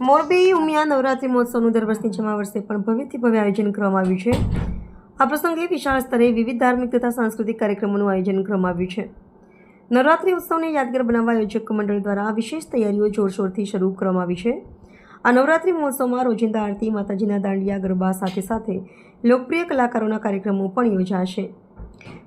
મોરબી ઉમિયા નવરાત્રિ મહોત્સવનું દર વર્ષની જમા વર્ષે પણ ભવ્યથી ભવ્ય આયોજન કરવામાં આવ્યું છે. આ પ્રસંગે વિશાળ સ્તરે વિવિધ ધાર્મિક તથા સાંસ્કૃતિક કાર્યક્રમોનું આયોજન કરવામાં આવ્યું છે. નવરાત્રિ ઉત્સવને યાદગાર બનાવવા આયોજક મંડળ દ્વારા વિશેષ તૈયારીઓ જોરશોરથી શરૂ કરવામાં આવી છે. આ નવરાત્રિ મહોત્સવમાં રોજિંદા આરતી, માતાજીના દાંડિયા, ગરબા સાથે સાથે લોકપ્રિય કલાકારોના કાર્યક્રમો પણ યોજાશે.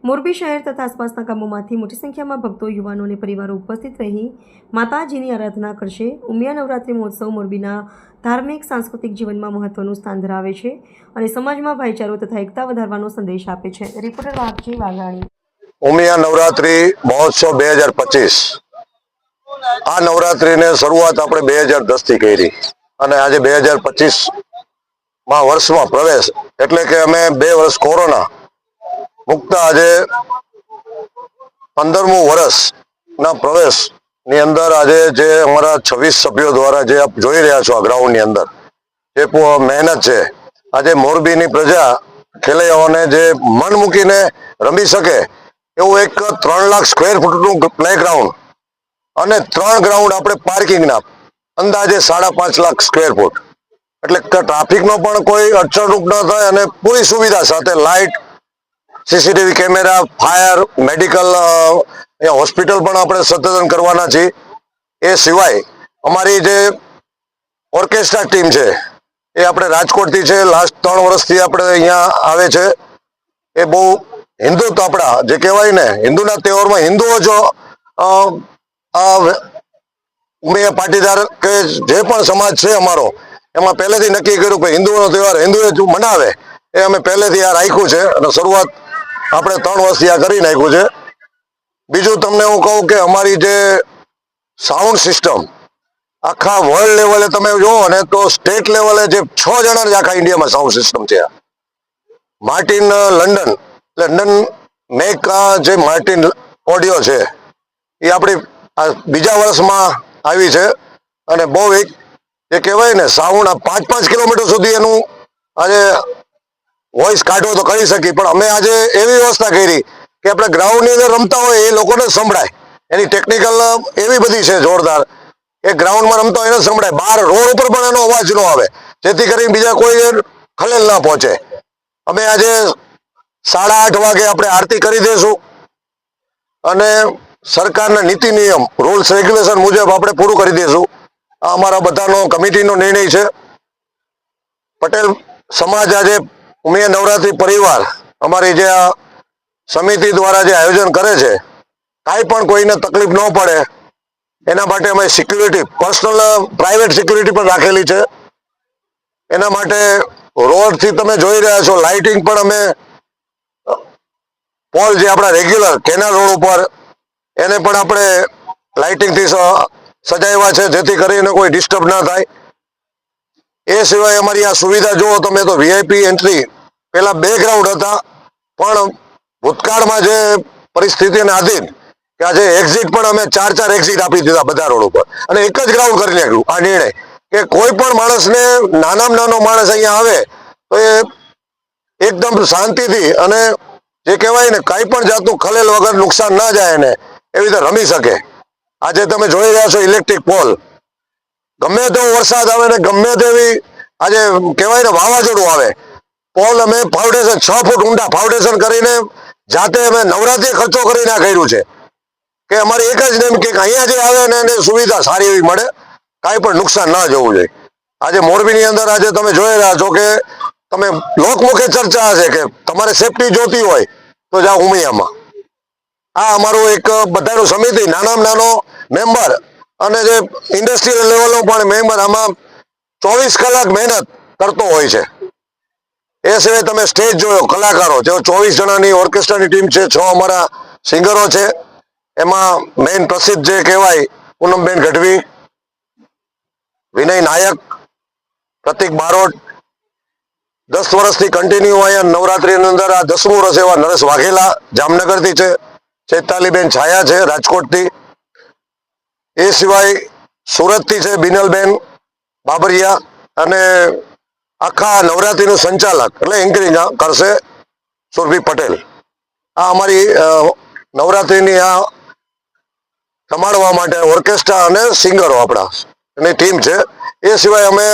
મોરબી શહેર તથા આસપાસના ગામોમાંથી મોટી સંખ્યામાં ભક્તો, યુવાનો અને પરિવારો ઉપસ્થિત રહી માતાજીની આરાધના કરશે. ઉમિયા નવરાત્રિ મહોત્સવ મોરબીના ધાર્મિક, સાંસ્કૃતિક જીવનમાં મહત્વનું સ્થાન ધરાવે છે અને સમાજમાં ભાઈચારો તથા એકતા વધારવાનો સંદેશ આપે છે. રિપોર્ટર વાઘજી વાઘાણી. ઉમિયા નવરાત્રી મહોત્સવ બે હજાર પચીસ. આ નવરાત્રીને શરૂઆત આપણે બે હજાર દસથી કરી અને આજે બે હજાર પચીસમાં વર્ષમાં પ્રવેશ. એટલે કે અમે બે વર્ષ કોરોના મુક્ત આજે પંદરમું વર્ષના પ્રવેશની અંદર આજે જે અમારા છવ્વીસ સભ્યો દ્વારા જે આપ જોઈ રહ્યા છો આ ગ્રાઉન્ડની અંદર, જે મહેનત છે, આજે મોરબીની પ્રજા ખેલૈયાઓને જે મન મૂકીને રમી શકે એવું એક ત્રણ લાખ સ્ક્વેર ફૂટનું પ્લે ગ્રાઉન્ડ અને ત્રણ ગ્રાઉન્ડ આપણે પાર્કિંગના અંદાજે સાડા પાંચ લાખ સ્ક્વેર ફૂટ એટલે ટ્રાફિકનો પણ કોઈ અડચણરૂપ ન થાય અને પૂરી સુવિધા સાથે light CCTV camera, fire, medical hospital પણ આપણે સતતન કરવાના છીએ. એ સિવાય અમારી જે ઓર્કેસ્ટ્રા ટીમ છે, એ આપણે રાજકોટથી છે, લાસ્ટ ત્રણ વર્ષથી આપણે અહીંયા આવે છે. એ બહુ હિન્દુત્વ આપણા, જે કહેવાય ને, હિન્દુના તહેવારમાં હિન્દુઓ જો ઉમિયા પાટીદાર કે જે પણ સમાજ છે અમારો, એમાં પહેલેથી નક્કી કર્યું કે હિન્દુઓનો તહેવાર હિન્દુએ મનાવે. એ અમે પહેલેથી આ રાખ્યું છે અને શરૂઆત આપણે ત્રણ વર્ષથી આ કરી નાખ્યું છે. બીજું તમને હું કહું કે અમારી જે સાઉન્ડ સિસ્ટમ આખા વર્લ્ડ લેવલે તમે જુઓ ને તો સ્ટેટ લેવલે જે છ જણા જ આખા ઇન્ડિયામાં સાઉન્ડ સિસ્ટમ છે. માર્ટિન લંડન લંડન મેક જે માર્ટિન ઓડિયો છે, એ આપણી બીજા વર્ષમાં આવી છે. અને બહુ એક, જે કહેવાય ને સાઉન્ડ પાંચ પાંચ કિલોમીટર સુધી એનું આજે વોઇસ કાઢવો તો કરી શકી પણ અમે આજે એવી વ્યવસ્થા કરી કે આપણે ગ્રાઉન્ડની અંદર રમતા હોય એ લોકોને સંભળાય. એની ટેકનિકલ એવી બધી છે જોરદાર એ ગ્રાઉન્ડમાં રમતા હોય એને સંભળાય. બહાર રોડ ઉપર પણ એનો અવાજ ન આવે. જેથી કરીને બીજા કોઈ ખલેલ ના પહોંચે. અમે આજે સાડા આઠ વાગે આપણે આરતી કરી દઈશું અને સરકારના નીતિ નિયમ રૂલ્સ રેગ્યુલેશન મુજબ આપણે પૂરું કરી દઈશું આ અમારા બધાનો કમિટીનો નિર્ણય છે. પટેલ સમાજ આજે ઉમિયા નવરાત્રી પરિવાર અમારી જે સમિતિ દ્વારા જે આયોજન કરે છે, કાંઈ પણ કોઈને તકલીફ ન પડે, એના માટે અમે સિક્યુરિટી પર્સનલ પ્રાઇવેટ સિક્યુરિટી પણ રાખેલી છે. એના માટે રોડથી તમે જોઈ રહ્યા છો લાઇટિંગ પણ અમે પોલ જે આપણા રેગ્યુલર કેનાલ રોડ ઉપર, એને પણ આપણે લાઇટિંગથી સજાવ્યા છે, જેથી કરીને કોઈ ડિસ્ટર્બ ના થાય. એ સિવાય અમારી આ સુવિધા જુઓ તમે તો વીઆઈપી એન્ટ્રી પેલા બે ગ્રાઉન્ડ હતા, પણ ભૂતકાળમાં જે પરિસ્થિતિને આધીન કે આજે એક્ઝિટ પણ અમે ચાર ચાર એક્ઝિટ આપી દીધા બધા રોડ ઉપર. અને એક જ ગ્રાઉન્ડ કરી નાખ્યું, આ નિર્ણય. કે કોઈ પણ માણસને નાનામાં નાનો માણસ અહીંયા આવે, તો એ એકદમ શાંતિથી અને જે કહેવાય ને, કાંઈ પણ જાતનું ખલેલ વગર નુકસાન ના જાય એને એવી રીતે રમી શકે. આજે તમે જોઈ રહ્યા છો ઇલેક્ટ્રિક પોલ ગમે તેવો વરસાદ આવે ને ગમે તેવી આજે કહેવાય ને વાવાઝોડું આવે, પોલ અમે ફાઉન્ડેશન છ ફૂટ ઊંડા ફાઉન્ડેશન કરીને જાતે અમે નવરાત્રી ખર્ચો કરીને આ કર્યું છે. કે અમારે એક જ નેમ કે અહીંયા જે આવે ને એને સુવિધા સારી એવી મળે, કાંઈ પણ નુકસાન ના જવું જોઈએ. આજે મોરબીની અંદર આજે તમે રહ્યા છો કે તમે લોકમુખે ચર્ચા હશે કે તમારે સેફટી જોતી હોય તો જાઓ ઉમિયામાં. આ અમારું એક બધાનું સમિતિ, નાનામાં નાનો મેમ્બર અને જે ઇન્ડસ્ટ્રીયલ લેવલનો પણ મેમ્બર આમાં ચોવીસ કલાક મહેનત કરતો હોય છે. એ સિવાય તમે સ્ટેજ જોયો, કલાકારો, જેઓ ચોવીસ જણાની ઓર્કેસ્ટ્રાની ટીમ છે, છ અમારા સિંગરો છે. એમાં મેઇન પ્રસિદ્ધ જે કહેવાય, પૂનમબેન ગઢવી, વિનય નાયક, પ્રતિક બારોટ, દસ વર્ષથી કન્ટિન્યુ અહીંયા નવરાત્રીની અંદર આ દસમું વર્ષ એવા નરેશ વાઘેલા જામનગરથી છે, ચૈતાલીબેન છાયા છે, રાજકોટથી એ સિવાય સુરતથી છે બિનલબેન બાબરિયા અને આખા નવરાત્રિનું સંચાલક એટલે એન્કરિંગ કરશે સુરભી પટેલ. આ અમારી નવરાત્રિની આ સંભાળવા માટે ઓર્કેસ્ટ્રા અને સિંગરો આપણા એની ટીમ છે. એ સિવાય અમે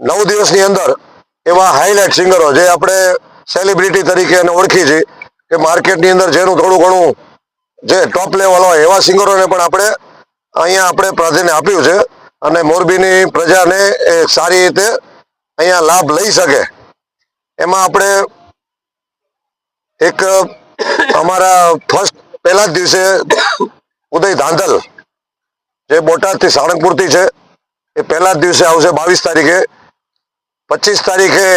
નવ દિવસની અંદર એવા હાઈલાઇટ સિંગરો જે આપણે સેલિબ્રિટી તરીકે એને ઓળખી છીએ કે માર્કેટની અંદર જેનું થોડું ઘણું જે ટોપ લેવલ હોય એવા સિંગરોને પણ આપણે અહીંયા આપણે પ્રાધાન્ય આપ્યું છે અને મોરબીની પ્રજાને એ સારી રીતે અહીંયા લાભ લઈ શકે. એમાં આપણે એક અમારા ફર્સ્ટ પહેલા જ દિવસે ઉદય ધાંધલ, જે બોટાદથી સાળંગપુરથી છે, એ પહેલા જ દિવસે આવશે બાવીસ તારીખે. પચીસ તારીખે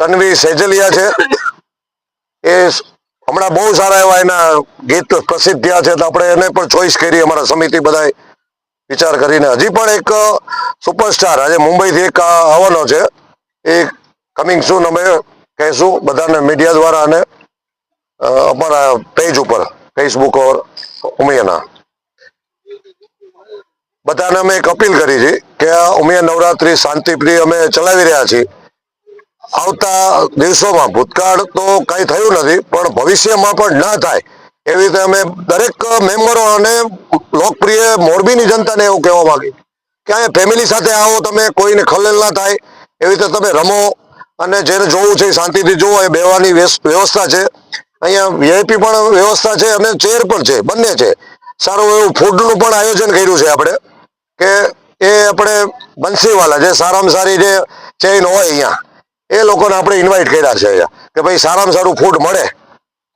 તન્વી સેજલિયા છે. એ હમણાં બહુ સારા એવા એના ગીત પ્રસિદ્ધ થયા છે તો આપણે એને પણ ચોઈસ કરી અમારા સમિતિ બધાએ વિચાર કરીને. હજી પણ એક સુપરસ્ટાર આજે મુંબઈથી એક આવવાનો છે. એ કમિંગ સૂન અમે કહીશું બધાને મીડિયા દ્વારા અને અમારા પેજ ઉપર ફેસબુક ઓર ઉમિયાના. બધાને અમે એક અપીલ કરી છે કે ઉમિયા નવરાત્રી શાંતિપ્રિય અમે ચલાવી રહ્યા છીએ. આવતા દિવસોમાં ભૂતકાળ તો કઈ થયું નથી, પણ ભવિષ્યમાં પણ ન થાય. એવી રીતે અમે દરેક મેમ્બરો અને લોકપ્રિય મોરબીની જનતાને એવું કહેવા માંગી કે અહીંયા ફેમિલી સાથે આવો તમે, કોઈને ખલેલ ના થાય. એવી રીતે તમે રમો અને જેને જોવું છે શાંતિથી જોવો એ બેવાની વ્યવસ્થા છે. અહીંયા વીઆઈપી પણ વ્યવસ્થા છે અને ચેર પણ છે, બંને છે. સારું એવું ફૂડનું પણ આયોજન કર્યું છે આપણે, કે એ આપણે બંસીવાલા જે સારામાં સારી જે ચેઇન હોય અહીંયા એ લોકોને આપણે ઇન્વાઇટ કર્યા છે અહીંયા કે ભાઈ સારામાં સારું ફૂડ મળે.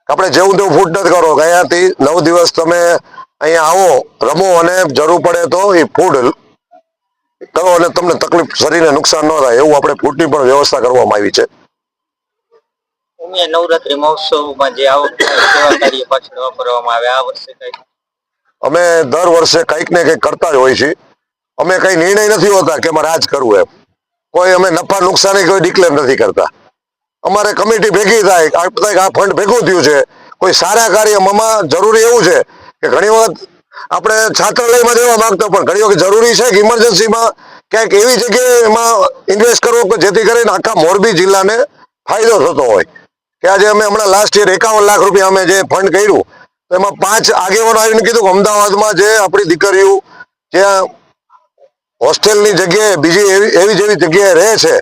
આપણે જેવું તેવું ફૂડ નથી કરો કે અહીંયાથી નવ દિવસ તમે અહીંયા આવો રમો અને જરૂર પડે તો એ ફૂડ કરો અને તમને તકલીફ શરીરને નુકસાન ન થાય એવું આપણે ફૂડની પણ વ્યવસ્થા કરવામાં આવી છે. નવરાત્રી મહોત્સવમાં જે કાર્ય પાછળ વાપરવામાં આવે આ વર્ષે અમે દર વર્ષે કંઈક ને કંઈક કરતા જ હોય છીએ. અમે કઈ નિર્ણય નથી હોતા કે અમારે આ જ કરવું એમ. કોઈ અમે નફા નુકસાની કોઈ ડિક્લેર નથી કરતા. અમારે કમિટી ભેગી થાય, આ ફંડ ભેગું થયું છે. કોઈ સારા કાર્યમાં જરૂરી એવું છે કે ઘણી વખત આપણે છાત્રાલયમાં જવા માંગતો પણ ઘણી વખત જરૂરી છે કે ઇમરજન્સીમાં ક્યાંક એવી જગ્યાએ એમાં ઇન્વેસ્ટ કરવો કે જેથી કરીને આખા મોરબી જિલ્લાને ફાયદો થતો હોય. કે આજે અમે હમણાં લાસ્ટ યર એકાવન લાખ રૂપિયા અમે જે ફંડ કર્યું એમાં પાંચ આગેવાનો આવીને કીધું કે અમદાવાદમાં જે આપણી દીકરીઓ જ્યાં હોસ્ટેલની જગ્યાએ બીજી એવી એવી જેવી જગ્યાએ રહે છે,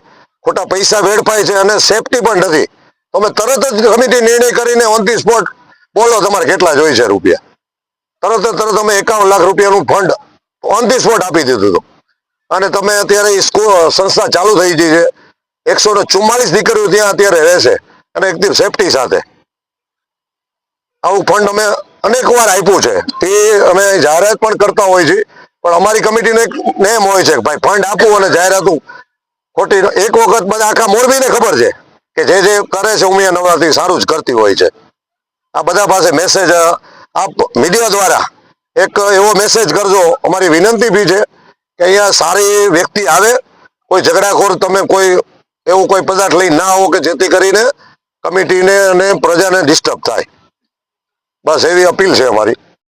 ખોટા પૈસા વેડફાય છે અને સેફટી પણ નથી. તમે તરત જ કમિટી નિર્ણય કરીને ઓન ધી સ્પોટ બોલો તમારે કેટલા જોઈ છે રૂપિયા. તરત જ તરત અમે એકાવન લાખ રૂપિયાનું ફંડ ઓન ધી સ્પોટ આપી દીધું હતું. અને તમે અત્યારે સ્કૂલ સંસ્થા ચાલુ થઈ ગઈ છે. એકસો ને ચુમ્માલીસ દીકરીઓ ત્યાં અત્યારે રહેશે અને એકદમ સેફટી સાથે. આવું ફંડ અમે અનેક વાર આપ્યું છે. તે અમે જાહેરાત પણ કરતા હોય છે. પણ અમારી કમિટીનો એક નેમ હોય છે ભાઈ ફંડ આપવું અને જાહેરાતું. ખોટી એક વખત બધા આખા મોરબીને ખબર છે કે જે જે કરે છે ઉમિયા નવરાત્રી સારું જ કરતી હોય છે. આ બધા પાસે મેસેજ આપ મીડિયા દ્વારા એક એવો મેસેજ કરજો. અમારી વિનંતી બી છે કે અહીંયા સારી વ્યક્તિ આવે. કોઈ ઝઘડાખોર તમે કોઈ એવું કોઈ પદાર્થ લઈ ના આવો કે જેથી કરીને કમિટીને અને પ્રજાને ડિસ્ટર્બ થાય. બસ એવી અપીલ છે અમારી.